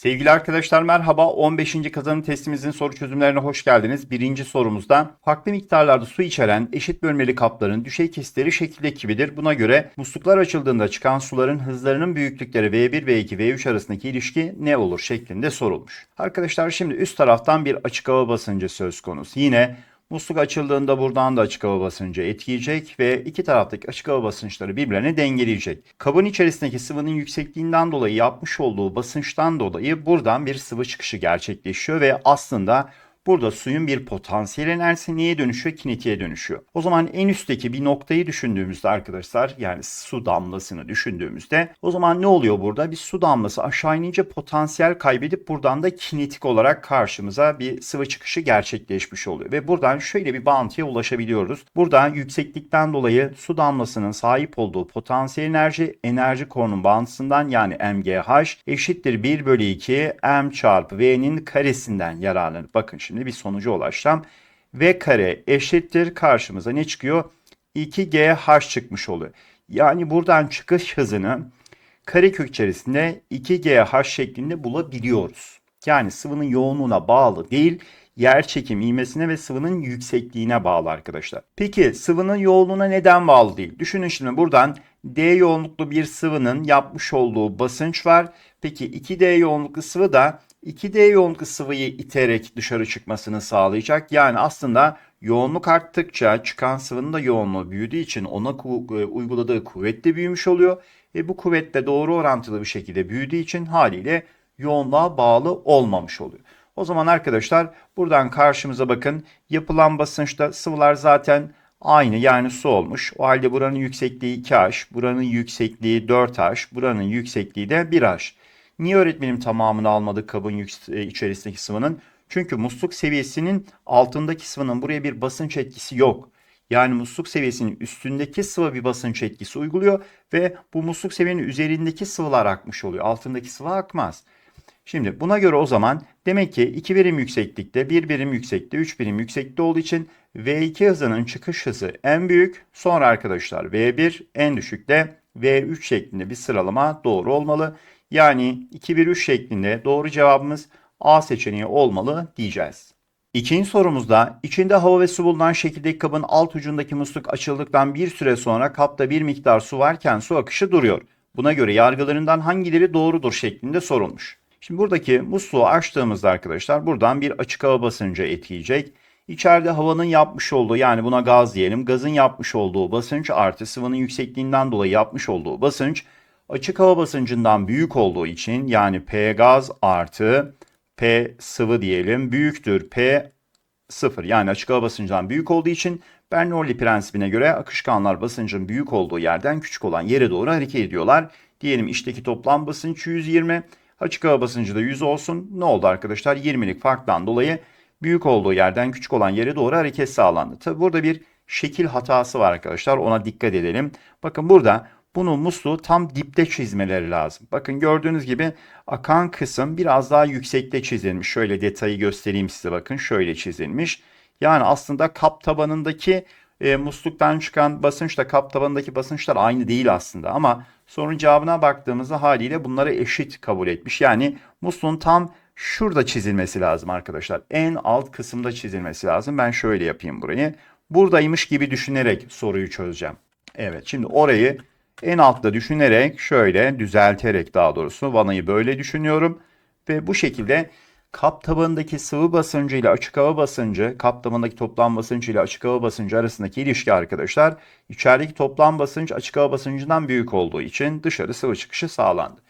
Sevgili arkadaşlar merhaba. 15. kazanım testimizin soru çözümlerine hoş geldiniz. Birinci sorumuzda farklı miktarlarda su içeren eşit bölmeli kapların düşey kesitleri şekildeki gibidir. Buna göre musluklar açıldığında çıkan suların hızlarının büyüklükleri V1, V2, V3 arasındaki ilişki ne olur şeklinde sorulmuş. Arkadaşlar şimdi üst taraftan bir açık hava basıncı söz konusu. Yine Musluk açıldığında buradan da açık hava basıncı etkileyecek ve iki taraftaki açık hava basınçları birbirlerine dengeleyecek. Kabın içerisindeki sıvının yüksekliğinden dolayı yapmış olduğu basınçtan dolayı buradan bir sıvı çıkışı gerçekleşiyor ve aslında Burada suyun bir potansiyel enerjisi neye dönüşüyor? Kinetiğe dönüşüyor. O zaman en üstteki bir noktayı düşündüğümüzde arkadaşlar yani su damlasını düşündüğümüzde o zaman ne oluyor burada? Bir su damlası aşağı inince potansiyel kaybedip buradan da kinetik olarak karşımıza bir sıvı çıkışı gerçekleşmiş oluyor. Ve buradan şöyle bir bağıntıya ulaşabiliyoruz. Burada yükseklikten dolayı su damlasının sahip olduğu potansiyel enerji enerji korunun bağıntısından yani MGH eşittir 1 bölü 2 M çarpı V'nin karesinden yararlanır. Bakın bir sonuca ulaşacağım. V kare eşittir karşımıza ne çıkıyor? 2GH çıkmış oluyor. Yani buradan çıkış hızını karekök içerisinde 2GH şeklinde bulabiliyoruz. Yani sıvının yoğunluğuna bağlı değil, yer çekim ivmesine ve sıvının yüksekliğine bağlı arkadaşlar. Peki sıvının yoğunluğuna neden bağlı değil? Düşünün şimdi buradan D yoğunluklu bir sıvının yapmış olduğu basınç var. Peki 2D yoğunluklu sıvı da 2D yoğunluklu sıvıyı iterek dışarı çıkmasını sağlayacak. Yani aslında yoğunluk arttıkça çıkan sıvının da yoğunluğu büyüdüğü için ona ku- e, uyguladığı kuvvet de büyümüş oluyor. E bu kuvvet de doğru orantılı bir şekilde büyüdüğü için haliyle yoğunluğa bağlı olmamış oluyor. O zaman arkadaşlar buradan karşımıza bakın yapılan basınçta sıvılar zaten aynı yani su olmuş. O halde buranın yüksekliği 2H, buranın yüksekliği 4H, buranın yüksekliği de 1H. Niye öğretmenim tamamını almadık kabın e, içerisindeki sıvının? Çünkü musluk seviyesinin altındaki sıvının buraya bir basınç etkisi yok. Yani musluk seviyesinin üstündeki sıvı bir basınç etkisi uyguluyor ve bu musluk seviyenin üzerindeki sıvılar akmış oluyor. Altındaki sıvı akmaz. Şimdi buna göre o zaman demek ki 2 birim yükseklikte, 1 birim yükseklikte, 3 birim yükseklikte olduğu için V2 hızının çıkış hızı en büyük. Sonra arkadaşlar V1 en düşükte V3 şeklinde bir sıralama doğru olmalı. Yani 2-1-3 şeklinde doğru cevabımız A seçeneği olmalı diyeceğiz. İkinci sorumuzda içinde hava ve su bulunan şekildeki kabın alt ucundaki musluk açıldıktan bir süre sonra kapta bir miktar su varken su akışı duruyor. Buna göre yargılarından hangileri doğrudur şeklinde sorulmuş. Şimdi buradaki musluğu açtığımızda arkadaşlar buradan bir açık hava basıncı etkileyecek. İçeride havanın yapmış olduğu yani buna gaz diyelim gazın yapmış olduğu basınç artı sıvının yüksekliğinden dolayı yapmış olduğu basınç açık hava basıncından büyük olduğu için yani P gaz artı P sıvı diyelim büyüktür P sıfır yani açık hava basıncından büyük olduğu için Bernoulli prensibine göre akışkanlar basıncın büyük olduğu yerden küçük olan yere doğru hareket ediyorlar. Diyelim içteki toplam basınç 120, açık hava basıncı da 100 olsun. Ne oldu arkadaşlar? 20'lik farktan dolayı büyük olduğu yerden küçük olan yere doğru hareket sağlandı. Tabi burada bir şekil hatası var arkadaşlar. Ona dikkat edelim. Bakın burada bunun musluğu tam dipte çizmeleri lazım. Bakın gördüğünüz gibi akan kısım biraz daha yüksekte çizilmiş. Şöyle detayı göstereyim size bakın. Şöyle çizilmiş. Yani aslında kap tabanındaki e, musluktan çıkan basınçla kap tabanındaki basınçlar aynı değil aslında. Ama sorunun cevabına baktığımızda haliyle bunları eşit kabul etmiş. Yani musluğun tam şurada çizilmesi lazım arkadaşlar. En alt kısımda çizilmesi lazım. Ben şöyle yapayım burayı. Buradaymış gibi düşünerek soruyu çözeceğim. Evet şimdi orayı en altta düşünerek şöyle düzelterek daha doğrusu vanayı böyle düşünüyorum. Ve bu şekilde kap tabanındaki sıvı basıncı ile açık hava basıncı, kap tabanındaki toplam basıncı ile açık hava basıncı arasındaki ilişki arkadaşlar içerideki toplam basınç açık hava basıncından büyük olduğu için dışarı sıvı çıkışı sağlandı.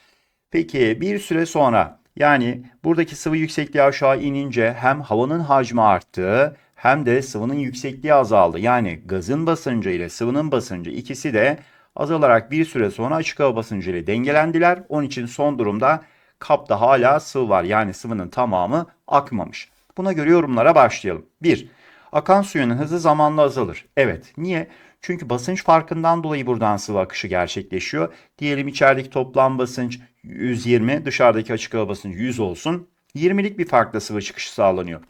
Peki bir süre sonra yani buradaki sıvı yüksekliği aşağı inince hem havanın hacmi arttı hem de sıvının yüksekliği azaldı. Yani gazın basıncı ile sıvının basıncı ikisi de azalarak bir süre sonra açık hava basıncı ile dengelendiler. Onun için son durumda kapta hala sıvı var. Yani sıvının tamamı akmamış. Buna göre yorumlara başlayalım. 1. Akan suyun hızı zamanla azalır. Evet. Niye? Çünkü basınç farkından dolayı buradan sıvı akışı gerçekleşiyor. Diyelim içerideki toplam basınç 120, dışarıdaki açık hava basıncı 100 olsun. 20'lik bir farkla sıvı çıkışı sağlanıyor.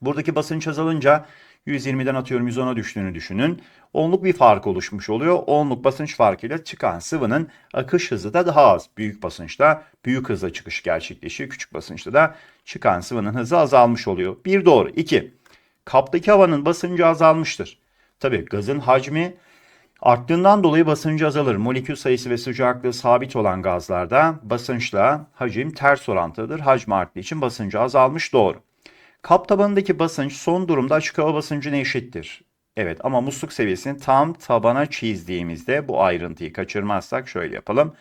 Buradaki basınç azalınca 120'den atıyorum 110'a düştüğünü düşünün. Onluk bir fark oluşmuş oluyor. Onluk basınç farkıyla çıkan sıvının akış hızı da daha az. Büyük basınçta büyük hızla çıkış gerçekleşiyor. Küçük basınçta da çıkan sıvının hızı azalmış oluyor. Bir doğru. İki. Kaptaki havanın basıncı azalmıştır. Tabii gazın hacmi arttığından dolayı basıncı azalır. Molekül sayısı ve sıcaklığı sabit olan gazlarda basınçla hacim ters orantılıdır. Hacmi arttığı için basıncı azalmış doğru. Kap tabanındaki basınç son durumda açık hava basıncına eşittir. Evet ama musluk seviyesini tam tabana çizdiğimizde bu ayrıntıyı kaçırmazsak şöyle yapalım.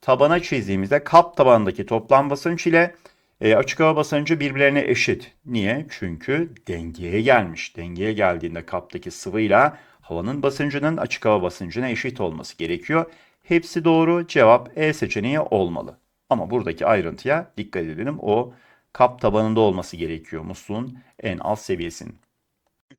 Tabana çizdiğimizde kap tabanındaki toplam basınç ile e, açık hava basıncı birbirlerine eşit. Niye? Çünkü dengeye gelmiş. Dengeye geldiğinde kaptaki sıvıyla havanın basıncının açık hava basıncına eşit olması gerekiyor. Hepsi doğru. Cevap E seçeneği olmalı. Ama buradaki ayrıntıya dikkat edelim. O kap tabanında olması gerekiyor musluğun en alt seviyesinin.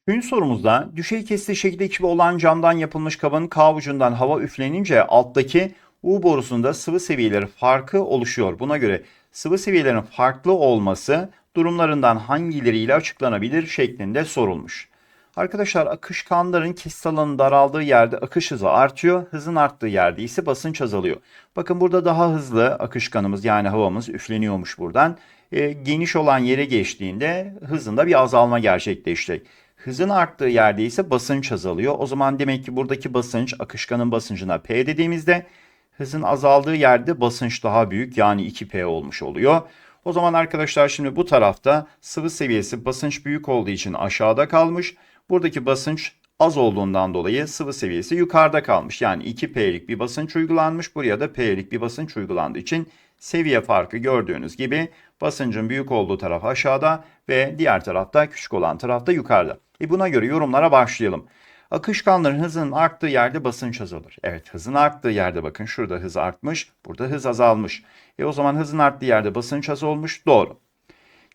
Üçüncü sorumuzda düşey kesiti şekilde içi olan camdan yapılmış kabın K ucundan hava üflenince alttaki U borusunda sıvı seviyeleri farkı oluşuyor. Buna göre sıvı seviyelerin farklı olması durumlarından hangileriyle açıklanabilir şeklinde sorulmuş. Arkadaşlar akışkanların kesit alanı daraldığı yerde akış hızı artıyor. Hızın arttığı yerde ise basınç azalıyor. Bakın burada daha hızlı akışkanımız yani havamız üfleniyormuş buradan. E, geniş olan yere geçtiğinde hızında bir azalma gerçekleşecek. Hızın arttığı yerde ise basınç azalıyor. O zaman demek ki buradaki basınç akışkanın basıncına P dediğimizde hızın azaldığı yerde basınç daha büyük yani 2P olmuş oluyor. O zaman arkadaşlar şimdi bu tarafta sıvı seviyesi basınç büyük olduğu için aşağıda kalmış. Buradaki basınç az olduğundan dolayı sıvı seviyesi yukarıda kalmış. Yani 2P'lik bir basınç uygulanmış. Buraya da P'lik bir basınç uygulandığı için seviye farkı gördüğünüz gibi basıncın büyük olduğu taraf aşağıda ve diğer tarafta küçük olan tarafta yukarıda. E buna göre yorumlara başlayalım. Akışkanların hızının arttığı yerde basınç azalır. Evet hızın arttığı yerde bakın şurada hız artmış, burada hız azalmış. E o zaman hızın arttığı yerde basınç az olmuş. Doğru.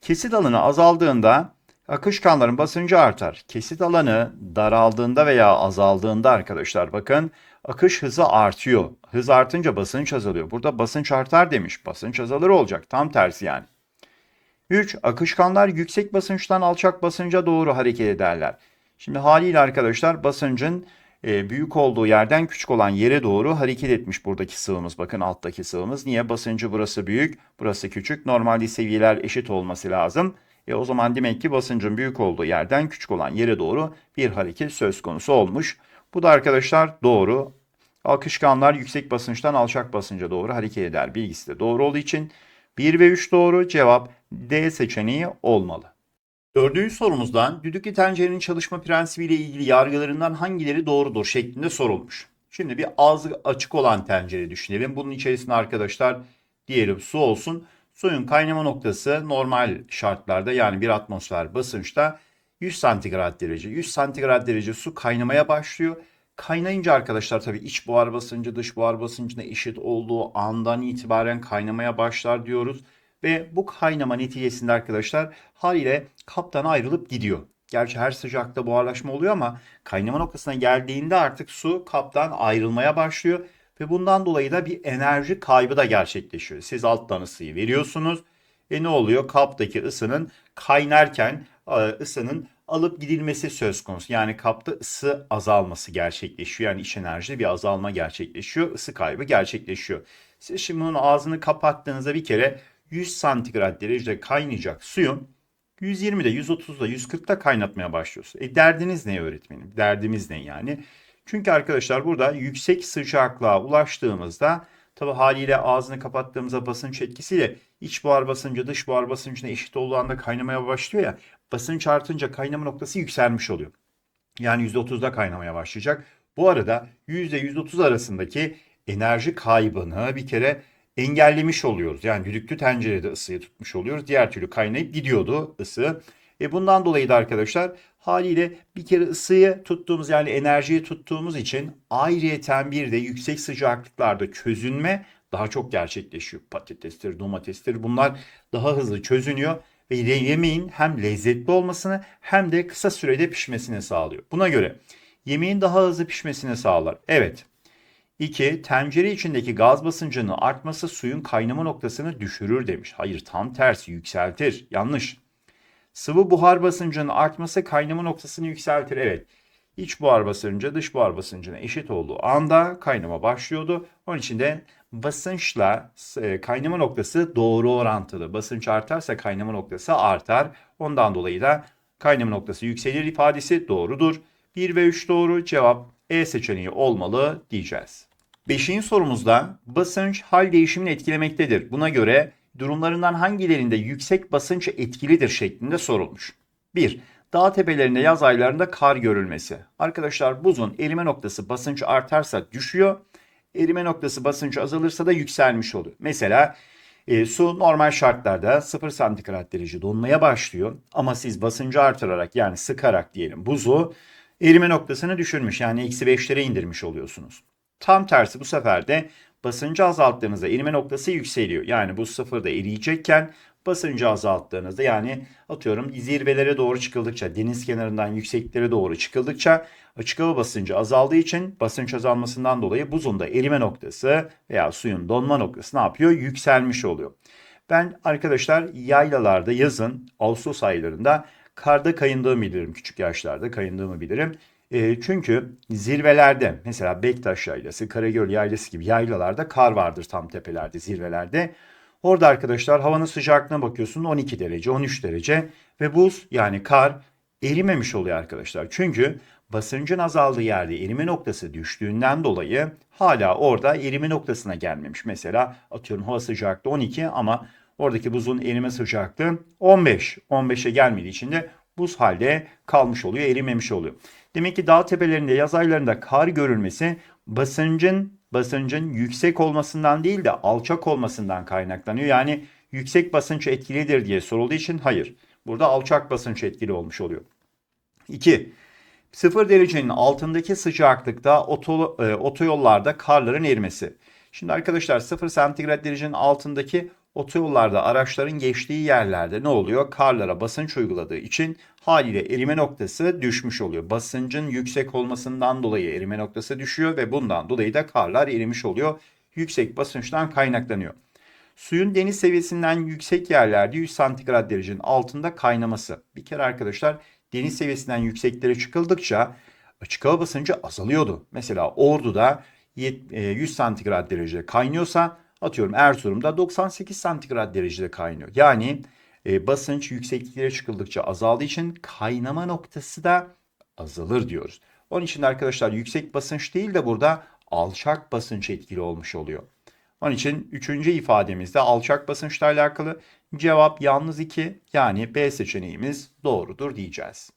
Kesit alanı azaldığında akışkanların basıncı artar. Kesit alanı daraldığında veya azaldığında arkadaşlar bakın akış hızı artıyor. Hız artınca basınç azalıyor. Burada basınç artar demiş. Basınç azalır olacak. Tam tersi yani. 3. Akışkanlar yüksek basınçtan alçak basınca doğru hareket ederler. Şimdi haliyle arkadaşlar basıncın e, büyük olduğu yerden küçük olan yere doğru hareket etmiş buradaki sıvımız. Bakın alttaki sıvımız. Niye? Basıncı burası büyük, burası küçük. Normalde seviyeler eşit olması lazım. E o zaman demek ki basıncın büyük olduğu yerden küçük olan yere doğru bir hareket söz konusu olmuş. Bu da arkadaşlar doğru. Akışkanlar yüksek basınçtan alçak basınca doğru hareket eder. Bilgisi de doğru olduğu için 1 ve 3 doğru cevap D seçeneği olmalı. Dördüncü sorumuzdan düdüklü tencerenin çalışma prensibiyle ilgili yargılarından hangileri doğrudur şeklinde sorulmuş. Şimdi bir ağzı açık olan tencere düşünelim. Bunun içerisinde arkadaşlar diyelim su olsun. Suyun kaynama noktası normal şartlarda yani bir atmosfer basınçta 100 santigrat derece. 100 santigrat derece su kaynamaya başlıyor. Kaynayınca arkadaşlar tabii iç buhar basıncı dış buhar basıncına eşit olduğu andan itibaren kaynamaya başlar diyoruz. Ve bu kaynama neticesinde arkadaşlar haliyle kaptan ayrılıp gidiyor. Gerçi her sıcakta buharlaşma oluyor ama kaynama noktasına geldiğinde artık su kaptan ayrılmaya başlıyor. Ve bundan dolayı da bir enerji kaybı da gerçekleşiyor. Siz alttan ısıyı veriyorsunuz. E ne oluyor? Kaptaki ısının kaynarken e, ısının alıp gidilmesi söz konusu. Yani kapta ısı azalması gerçekleşiyor. Yani iç enerjide bir azalma gerçekleşiyor. Isı kaybı gerçekleşiyor. Siz şimdi bunun ağzını kapattığınızda bir kere 100 santigrat derecede kaynayacak suyun 120'de, 130'da, 140'da kaynatmaya başlıyorsunuz. E derdiniz ne öğretmenim? Derdimiz ne yani? Çünkü arkadaşlar burada yüksek sıcaklığa ulaştığımızda tabi haliyle ağzını kapattığımızda basınç etkisiyle iç buhar basıncı dış buhar basıncına eşit olduğu anda kaynamaya başlıyor ya basınç artınca kaynama noktası yükselmiş oluyor. Yani %30'da kaynamaya başlayacak. Bu arada %130 arasındaki enerji kaybını bir kere engellemiş oluyoruz. Yani düdüklü tencerede ısıyı tutmuş oluyoruz. Diğer türlü kaynayıp gidiyordu ısı. E bundan dolayı da arkadaşlar haliyle bir kere ısıyı tuttuğumuz yani enerjiyi tuttuğumuz için ayrıyeten bir de yüksek sıcaklıklarda çözünme daha çok gerçekleşiyor. Patatestir, domatestir bunlar daha hızlı çözünüyor ve yemeğin hem lezzetli olmasını hem de kısa sürede pişmesini sağlıyor. Buna göre yemeğin daha hızlı pişmesini sağlar. Evet. 2. Tencere içindeki gaz basıncının artması suyun kaynama noktasını düşürür demiş. Hayır tam tersi yükseltir. Yanlış. Sıvı buhar basıncının artması kaynama noktasını yükseltir. Evet. İç buhar basıncı dış buhar basıncına eşit olduğu anda kaynama başlıyordu. Onun için de basınçla e, kaynama noktası doğru orantılı. Basınç artarsa kaynama noktası artar. Ondan dolayı da kaynama noktası yükselir ifadesi doğrudur. 1 ve 3 doğru cevap E seçeneği olmalı diyeceğiz. Beşinci sorumuzda basınç hal değişimini etkilemektedir. Buna göre durumlarından hangilerinde yüksek basınç etkilidir şeklinde sorulmuş. 1. Dağ tepelerinde yaz aylarında kar görülmesi. Arkadaşlar buzun erime noktası basınç artarsa düşüyor. Erime noktası basınç azalırsa da yükselmiş oluyor. Mesela e, su normal şartlarda 0 santigrat derece donmaya başlıyor. Ama siz basıncı artırarak yani sıkarak diyelim buzu erime noktasını düşürmüş. Yani eksi 5'lere indirmiş oluyorsunuz. Tam tersi bu sefer de basıncı azalttığınızda erime noktası yükseliyor. Yani bu sıfırda eriyecekken basıncı azalttığınızda yani atıyorum zirvelere doğru çıkıldıkça deniz kenarından yükseklere doğru çıkıldıkça açık hava basıncı azaldığı için basınç azalmasından dolayı buzun da erime noktası veya suyun donma noktası ne yapıyor? Yükselmiş oluyor. Ben arkadaşlar yaylalarda yazın Ağustos aylarında karda kayındığımı bilirim. Küçük yaşlarda kayındığımı bilirim. E, çünkü zirvelerde mesela Bektaş Yaylası, Karagöl Yaylası gibi yaylalarda kar vardır tam tepelerde, zirvelerde. Orada arkadaşlar havanın sıcaklığına bakıyorsun 12 derece, 13 derece ve buz yani kar erimemiş oluyor arkadaşlar. Çünkü basıncın azaldığı yerde erime noktası düştüğünden dolayı hala orada erime noktasına gelmemiş. Mesela atıyorum hava sıcaklığı 12 ama oradaki buzun erime sıcaklığı 15. 15'e gelmediği için de buz halde kalmış oluyor, erimemiş oluyor. Demek ki dağ tepelerinde yaz aylarında kar görülmesi basıncın basıncın yüksek olmasından değil de alçak olmasından kaynaklanıyor. Yani yüksek basınç etkilidir diye sorulduğu için hayır. Burada alçak basınç etkili olmuş oluyor. 2. 0 derecenin altındaki sıcaklıkta oto, e, otoyollarda karların erimesi. Şimdi arkadaşlar 0 santigrat derecenin altındaki otoyollarda araçların geçtiği yerlerde ne oluyor? Karlara basınç uyguladığı için haliyle erime noktası düşmüş oluyor. Basıncın yüksek olmasından dolayı erime noktası düşüyor ve bundan dolayı da karlar erimiş oluyor. Yüksek basınçtan kaynaklanıyor. Suyun deniz seviyesinden yüksek yerlerde 100 santigrat derecenin altında kaynaması. Bir kere arkadaşlar deniz seviyesinden yükseklere çıkıldıkça açık hava basıncı azalıyordu. Mesela Ordu'da 100 santigrat derecede kaynıyorsa atıyorum Erzurum'da 98 santigrat derecede kaynıyor. Yani e, basınç yüksekliklere çıkıldıkça azaldığı için kaynama noktası da azalır diyoruz. Onun için arkadaşlar yüksek basınç değil de burada alçak basınç etkili olmuş oluyor. Onun için üçüncü ifademizde alçak basınçla alakalı cevap yalnız 2 yani B seçeneğimiz doğrudur diyeceğiz.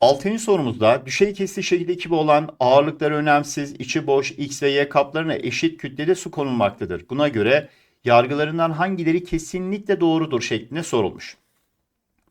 Altıncı sorumuzda düşey kesiti şekilde gibi olan ağırlıkları önemsiz, içi boş X ve Y kaplarına eşit kütlede su konulmaktadır. Buna göre yargılarından hangileri kesinlikle doğrudur şeklinde sorulmuş.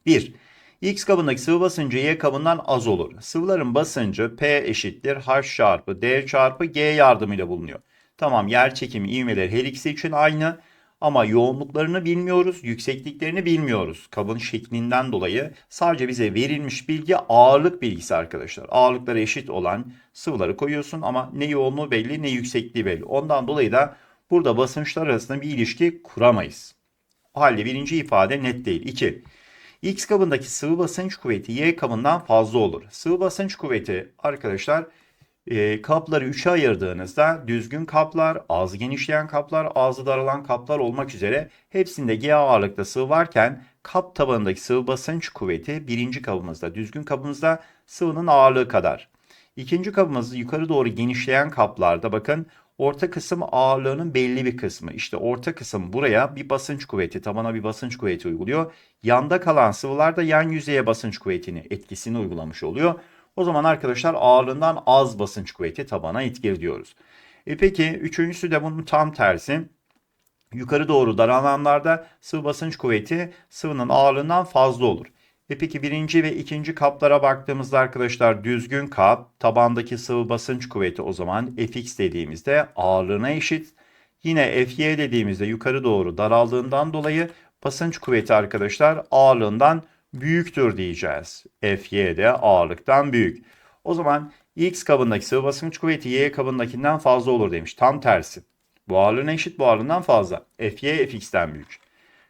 1. X kabındaki sıvı basıncı Y kabından az olur. Sıvıların basıncı P eşittir H çarpı D çarpı G yardımıyla bulunuyor. Tamam yer çekimi ivmeleri her ikisi için aynı. Ama yoğunluklarını bilmiyoruz, yüksekliklerini bilmiyoruz. Kabın şeklinden dolayı sadece bize verilmiş bilgi ağırlık bilgisi arkadaşlar. Ağırlıkları eşit olan sıvıları koyuyorsun ama ne yoğunluğu belli ne yüksekliği belli. Ondan dolayı da burada basınçlar arasında bir ilişki kuramayız. O halde birinci ifade net değil. 2. X kabındaki sıvı basınç kuvveti Y kabından fazla olur. Sıvı basınç kuvveti arkadaşlar e, kapları üçe ayırdığınızda düzgün kaplar, ağzı genişleyen kaplar, ağzı daralan kaplar olmak üzere hepsinde G ağırlıkta sıvı varken kap tabanındaki sıvı basınç kuvveti birinci kabımızda, düzgün kabımızda sıvının ağırlığı kadar. İkinci kabımız yukarı doğru genişleyen kaplarda bakın orta kısım ağırlığının belli bir kısmı. İşte orta kısım buraya bir basınç kuvveti, tabana bir basınç kuvveti uyguluyor. Yanda kalan sıvılar da yan yüzeye basınç kuvvetini, etkisini uygulamış oluyor. O zaman arkadaşlar ağırlığından az basınç kuvveti tabana etkili diyoruz. E peki üçüncüsü de bunun tam tersi. Yukarı doğru daralanlarda sıvı basınç kuvveti sıvının ağırlığından fazla olur. E peki birinci ve ikinci kaplara baktığımızda arkadaşlar düzgün kap tabandaki sıvı basınç kuvveti o zaman Fx dediğimizde ağırlığına eşit. Yine Fy dediğimizde yukarı doğru daraldığından dolayı basınç kuvveti arkadaşlar ağırlığından büyüktür diyeceğiz. Fy de ağırlıktan büyük. O zaman X kabındaki sıvı basınç kuvveti Y kabındakinden fazla olur demiş. Tam tersi. Bu ağırlığına eşit bu ağırlığından fazla. Fy Fx'ten büyük.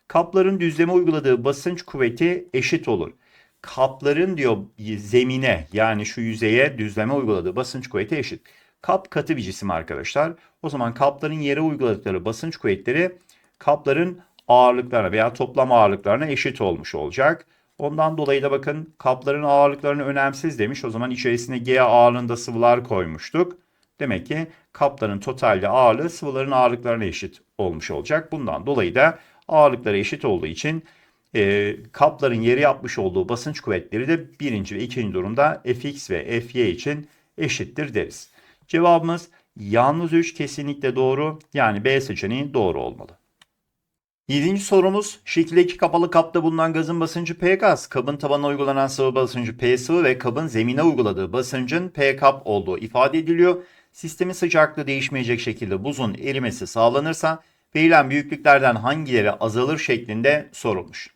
Kapların düzleme uyguladığı basınç kuvveti eşit olur. kapların diyor zemine yani şu yüzeye düzleme uyguladığı basınç kuvveti eşit. Kap katı bir cisim arkadaşlar. O zaman kapların yere uyguladıkları basınç kuvvetleri kapların ağırlıklarına veya toplam ağırlıklarına eşit olmuş olacak. Ondan dolayı da bakın kapların ağırlıklarını önemsiz demiş. O zaman içerisine G ağırlığında sıvılar koymuştuk. Demek ki kapların totalde ağırlığı sıvıların ağırlıklarına eşit olmuş olacak. Bundan dolayı da ağırlıkları eşit olduğu için e, kapların yeri yapmış olduğu basınç kuvvetleri de birinci ve ikinci durumda Fx ve Fy için eşittir deriz. Cevabımız yalnız 3 kesinlikle doğru. Yani B seçeneği doğru olmalı. Yedinci sorumuz şekildeki kapalı kapta bulunan gazın basıncı P gaz, kabın tabanına uygulanan sıvı basıncı P sıvı ve kabın zemine uyguladığı basıncın P kap olduğu ifade ediliyor. Sistemin sıcaklığı değişmeyecek şekilde buzun erimesi sağlanırsa verilen büyüklüklerden hangileri azalır şeklinde sorulmuş.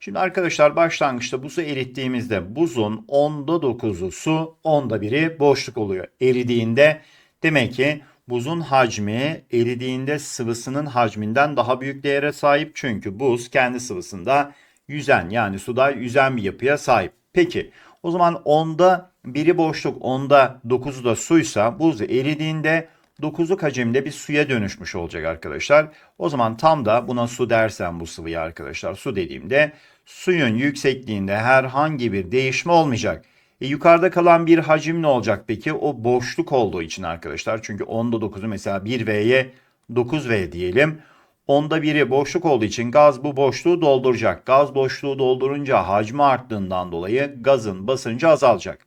Şimdi arkadaşlar başlangıçta buzu erittiğimizde buzun onda 9'u su, onda 1'i boşluk oluyor. Eridiğinde demek ki buzun hacmi eridiğinde sıvısının hacminden daha büyük değere sahip. Çünkü buz kendi sıvısında yüzen yani suda yüzen bir yapıya sahip. Peki o zaman onda biri boşluk, onda 9'u da suysa buz eridiğinde 9'luk hacimde bir suya dönüşmüş olacak arkadaşlar. O zaman tam da buna su dersem bu sıvıya arkadaşlar su dediğimde suyun yüksekliğinde herhangi bir değişme olmayacak. E, yukarıda kalan bir hacim ne olacak peki? O boşluk olduğu için arkadaşlar. Çünkü 10'da 9'u mesela 1V'ye 9V diyelim. Onda 1'i boşluk olduğu için gaz bu boşluğu dolduracak. Gaz boşluğu doldurunca hacmi arttığından dolayı gazın basıncı azalacak.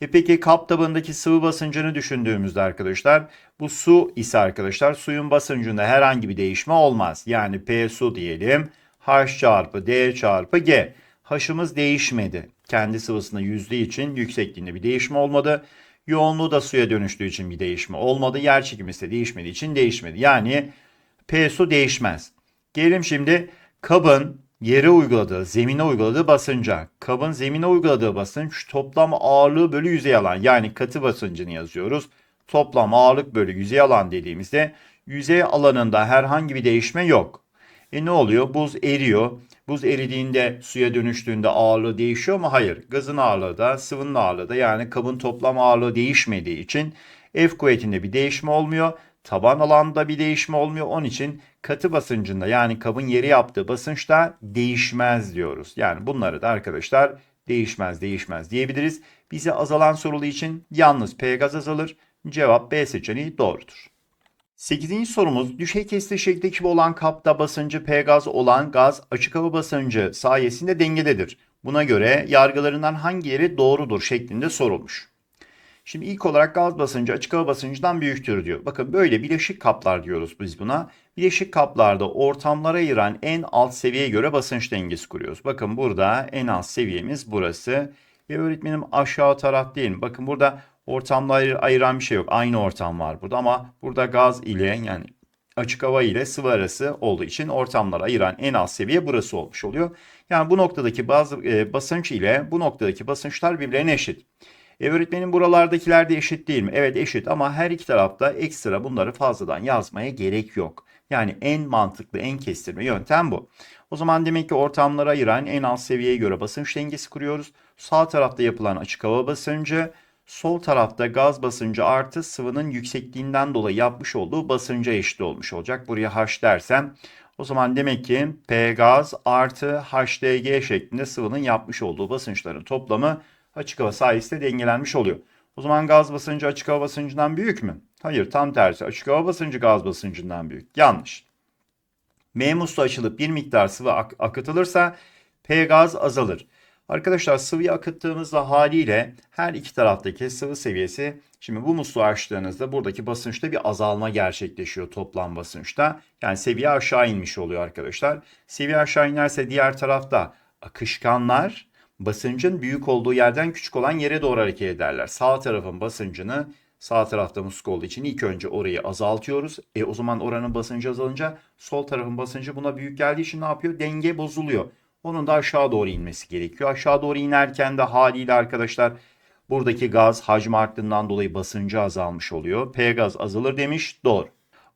E peki kap tabanındaki sıvı basıncını düşündüğümüzde arkadaşlar bu su ise arkadaşlar suyun basıncında herhangi bir değişme olmaz. Yani P su diyelim H çarpı D çarpı G. H'ımız değişmedi. Kendi sıvısında yüzdüğü için yüksekliğinde bir değişme olmadı. Yoğunluğu da suya dönüştüğü için bir değişme olmadı. Yer çekimi ise değişmediği için değişmedi. Yani P su değişmez. Gelelim şimdi kabın yere uyguladığı, zemine uyguladığı basınca. Kabın zemine uyguladığı basınç toplam ağırlığı bölü yüzey alan yani katı basıncını yazıyoruz. Toplam ağırlık bölü yüzey alan dediğimizde yüzey alanında herhangi bir değişme yok. E ne oluyor? Buz eriyor. Buz eridiğinde suya dönüştüğünde ağırlığı değişiyor mu? Hayır. Gazın ağırlığı da sıvının ağırlığı da yani kabın toplam ağırlığı değişmediği için F kuvvetinde bir değişme olmuyor. Taban alanda bir değişme olmuyor. Onun için katı basıncında yani kabın yeri yaptığı basınçta değişmez diyoruz. Yani bunları da arkadaşlar değişmez değişmez diyebiliriz. Bize azalan sorulu için yalnız P gaz azalır. Cevap B seçeneği doğrudur. 8. sorumuz düşey kesiti şeklindeki gibi olan kapta basıncı P gaz olan gaz açık hava basıncı sayesinde dengededir. Buna göre yargılarından hangileri doğrudur şeklinde sorulmuş. Şimdi ilk olarak gaz basıncı açık hava basıncından büyüktür diyor. Bakın böyle bileşik kaplar diyoruz biz buna. Bileşik kaplarda ortamlara ayıran en alt seviyeye göre basınç dengesi kuruyoruz. Bakın burada en alt seviyemiz burası. Ve öğretmenim aşağı taraf değil mi? Bakın burada ortamları ayıran bir şey yok. Aynı ortam var burada ama burada gaz ile yani açık hava ile sıvı arası olduğu için ortamları ayıran en alt seviye burası olmuş oluyor. Yani bu noktadaki bazı e, basınç ile bu noktadaki basınçlar birbirlerine eşit. E öğretmenin buralardakiler de eşit değil mi? Evet eşit ama her iki tarafta ekstra bunları fazladan yazmaya gerek yok. Yani en mantıklı, en kestirme yöntem bu. O zaman demek ki ortamları ayıran en alt seviyeye göre basınç dengesi kuruyoruz. Sağ tarafta yapılan açık hava basıncı, sol tarafta gaz basıncı artı sıvının yüksekliğinden dolayı yapmış olduğu basınca eşit olmuş olacak. Buraya H dersem o zaman demek ki P gaz artı HDG şeklinde sıvının yapmış olduğu basınçların toplamı açık hava sayesinde dengelenmiş oluyor. O zaman gaz basıncı açık hava basıncından büyük mü? Hayır tam tersi. Açık hava basıncı gaz basıncından büyük. Yanlış. M musluğu açılıp bir miktar sıvı ak- akıtılırsa P gaz azalır. Arkadaşlar sıvıyı akıttığımızda haliyle her iki taraftaki sıvı seviyesi şimdi bu musluğu açtığınızda buradaki basınçta bir azalma gerçekleşiyor toplam basınçta. Yani seviye aşağı inmiş oluyor arkadaşlar. Seviye aşağı inerse diğer tarafta akışkanlar basıncın büyük olduğu yerden küçük olan yere doğru hareket ederler. Sağ tarafın basıncını sağ tarafta musluk olduğu için ilk önce orayı azaltıyoruz. E o zaman oranın basıncı azalınca sol tarafın basıncı buna büyük geldiği için ne yapıyor? Denge bozuluyor. Onun da aşağı doğru inmesi gerekiyor. Aşağı doğru inerken de haliyle arkadaşlar buradaki gaz hacmi arttığından dolayı basıncı azalmış oluyor. P gaz azalır demiş. Doğru.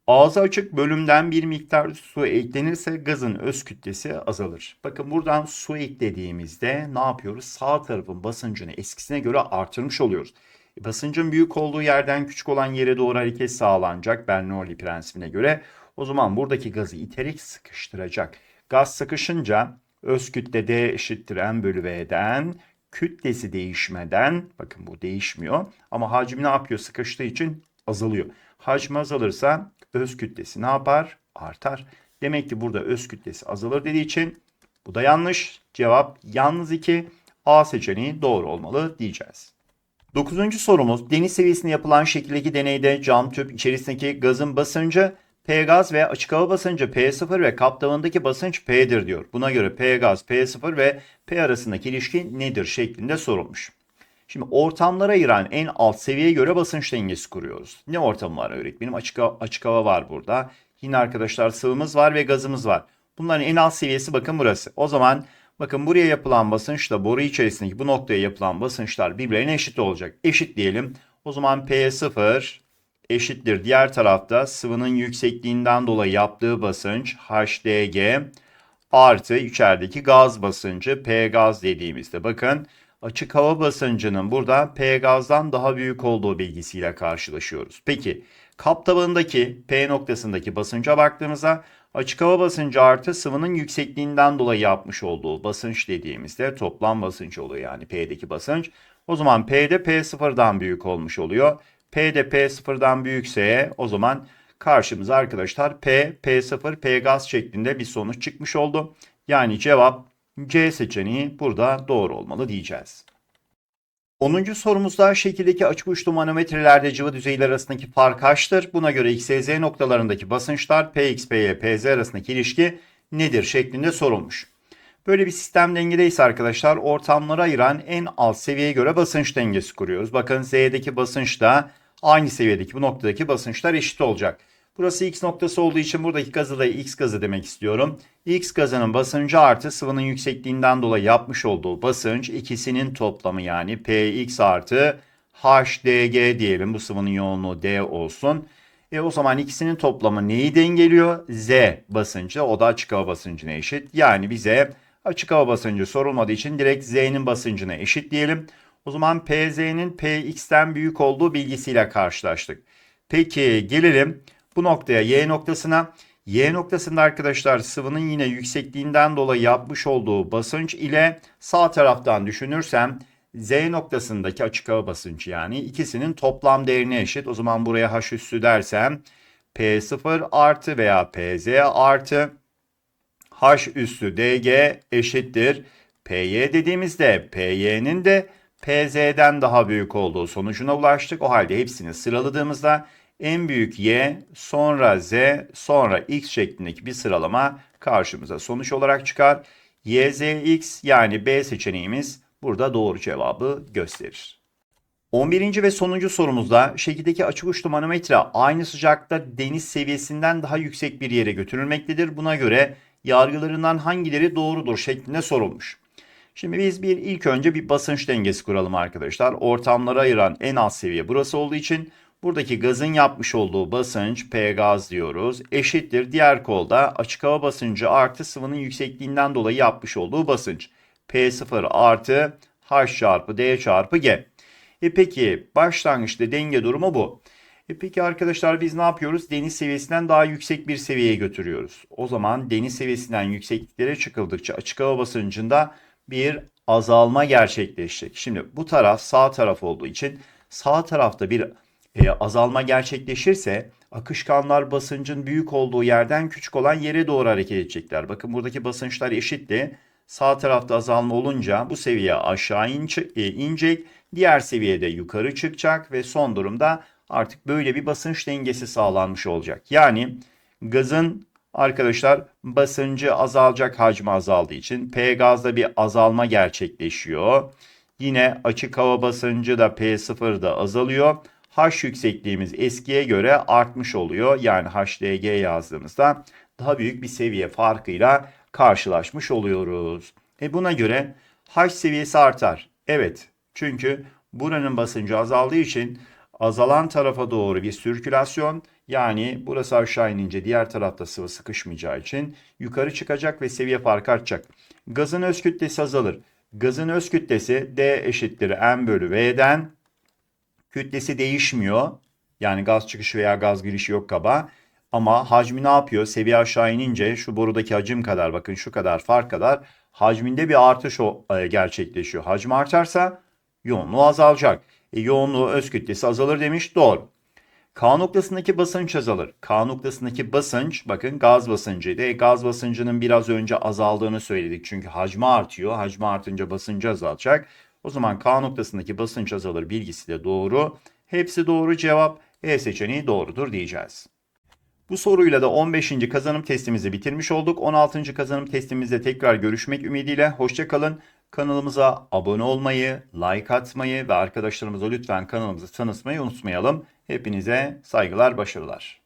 Ağzı açık bölümden bir miktar su eklenirse gazın öz kütlesi azalır. Bakın buradan su eklediğimizde ne yapıyoruz? Sağ tarafın basıncını eskisine göre artırmış oluyoruz. E, Basıncın büyük olduğu yerden küçük olan yere doğru hareket sağlanacak Bernoulli prensibine göre. O zaman buradaki gazı iterek sıkıştıracak. Gaz sıkışınca öz kütle D eşittir M bölü V'den kütlesi değişmeden bakın bu değişmiyor ama hacmi ne yapıyor sıkıştığı için azalıyor. Hacmi azalırsa öz kütlesi ne yapar? Artar. Demek ki burada öz kütlesi azalır dediği için bu da yanlış. Cevap yalnız 2. A seçeneği doğru olmalı diyeceğiz. Dokuzuncu sorumuz deniz seviyesinde yapılan şekildeki deneyde cam tüp içerisindeki gazın basıncı P gaz ve açık hava basıncı P0 ve kap tavanındaki basınç P'dir diyor. Buna göre P gaz, P0 ve P arasındaki ilişki nedir şeklinde sorulmuş. Şimdi ortamlara ayıran en alt seviyeye göre basınç dengesi kuruyoruz. Ne ortam var öğretmenim? Açık, açık hava var burada. Yine arkadaşlar sıvımız var ve gazımız var. Bunların en alt seviyesi bakın burası. O zaman bakın buraya yapılan basınçla boru içerisindeki bu noktaya yapılan basınçlar birbirine eşit olacak. Eşit diyelim. O zaman P0 eşittir. Diğer tarafta sıvının yüksekliğinden dolayı yaptığı basınç HDG artı içerideki gaz basıncı P gaz dediğimizde bakın açık hava basıncının burada P gazdan daha büyük olduğu bilgisiyle karşılaşıyoruz. Peki kap tabanındaki P noktasındaki basınca baktığımızda açık hava basıncı artı sıvının yüksekliğinden dolayı yapmış olduğu basınç dediğimizde toplam basınç oluyor yani P'deki basınç. O zaman P'de P0'dan büyük olmuş oluyor. P de P0'dan büyükse o zaman karşımıza arkadaşlar P, P0, P gaz şeklinde bir sonuç çıkmış oldu. Yani cevap C seçeneği burada doğru olmalı diyeceğiz. 10. sorumuzda şekildeki açık uçlu manometrelerde cıva düzeyleri arasındaki fark kaçtır? Buna göre X, Y, Z noktalarındaki basınçlar Px, Py, Pz arasındaki ilişki nedir şeklinde sorulmuş. Böyle bir sistem dengedeyse arkadaşlar ortamlara ayıran en alt seviyeye göre basınç dengesi kuruyoruz. Bakın Z'deki basınç da aynı seviyedeki bu noktadaki basınçlar eşit olacak. Burası X noktası olduğu için buradaki gazı da X gazı demek istiyorum. X gazının basıncı artı sıvının yüksekliğinden dolayı yapmış olduğu basınç ikisinin toplamı yani Px artı HDG diyelim. Bu sıvının yoğunluğu D olsun. E o zaman ikisinin toplamı neyi dengeliyor? Z basıncı. O da açık hava basıncına eşit. Yani bize açık hava basıncı sorulmadığı için direkt Z'nin basıncına eşit diyelim. O zaman PZ'nin PX'ten büyük olduğu bilgisiyle karşılaştık. Peki gelelim bu noktaya Y noktasına. Y noktasında arkadaşlar sıvının yine yüksekliğinden dolayı yapmış olduğu basınç ile sağ taraftan düşünürsem Z noktasındaki açık hava basıncı yani ikisinin toplam değerine eşit. O zaman buraya H üssü dersem P0 artı veya PZ artı H üssü DG eşittir. PY dediğimizde PY'nin de PZ'den daha büyük olduğu sonucuna ulaştık. O halde hepsini sıraladığımızda en büyük Y, sonra Z, sonra X şeklindeki bir sıralama karşımıza sonuç olarak çıkar. YZX yani B seçeneğimiz burada doğru cevabı gösterir. 11. ve sonuncu sorumuzda şekildeki açık uçlu manometre aynı sıcaklıkta deniz seviyesinden daha yüksek bir yere götürülmektedir. Buna göre yargılarından hangileri doğrudur şeklinde sorulmuş. Şimdi biz bir ilk önce bir basınç dengesi kuralım arkadaşlar. Ortamlara ayıran en az seviye burası olduğu için buradaki gazın yapmış olduğu basınç P gaz diyoruz. Eşittir diğer kolda açık hava basıncı artı sıvının yüksekliğinden dolayı yapmış olduğu basınç. P0 artı H çarpı D çarpı G. E peki başlangıçta denge durumu bu. E peki arkadaşlar biz ne yapıyoruz? Deniz seviyesinden daha yüksek bir seviyeye götürüyoruz. O zaman deniz seviyesinden yüksekliklere çıkıldıkça açık hava basıncında bir azalma gerçekleşecek. Şimdi bu taraf sağ taraf olduğu için sağ tarafta bir e, azalma gerçekleşirse akışkanlar basıncın büyük olduğu yerden küçük olan yere doğru hareket edecekler. Bakın buradaki basınçlar eşitti. Sağ tarafta azalma olunca bu seviye aşağı e, inecek. Diğer seviyede yukarı çıkacak ve son durumda artık böyle bir basınç dengesi sağlanmış olacak. Yani gazın arkadaşlar basıncı azalacak hacmi azaldığı için P gazda bir azalma gerçekleşiyor. Yine açık hava basıncı da P0'da azalıyor. H yüksekliğimiz eskiye göre artmış oluyor. Yani HDG yazdığımızda daha büyük bir seviye farkıyla karşılaşmış oluyoruz. E buna göre H seviyesi artar. Evet. Çünkü buranın basıncı azaldığı için azalan tarafa doğru bir sirkülasyon Yani burası aşağı inince diğer tarafta sıvı sıkışmayacağı için yukarı çıkacak ve seviye farkı artacak. Gazın öz kütlesi azalır. Gazın öz kütlesi D eşittir M bölü V'den kütlesi değişmiyor. Yani gaz çıkışı veya gaz girişi yok kaba. Ama hacmi ne yapıyor? Seviye aşağı inince şu borudaki hacim kadar bakın şu kadar fark kadar hacminde bir artış e, gerçekleşiyor. Hacmi artarsa yoğunluğu azalacak. E, yoğunluğu öz kütlesi azalır demiş. Doğru. K noktasındaki basınç azalır. K noktasındaki basınç bakın gaz basıncıydı. E, gaz basıncının biraz önce azaldığını söyledik. Çünkü hacmi artıyor. Hacmi artınca basıncı azalacak. O zaman K noktasındaki basınç azalır bilgisi de doğru. Hepsi doğru cevap. E seçeneği doğrudur diyeceğiz. Bu soruyla da 15. kazanım testimizi bitirmiş olduk. 16. kazanım testimizde tekrar görüşmek ümidiyle. Hoşçakalın. Kanalımıza abone olmayı, like atmayı ve arkadaşlarımıza lütfen kanalımızı tanıtmayı unutmayalım. Hepinize saygılar, başarılar.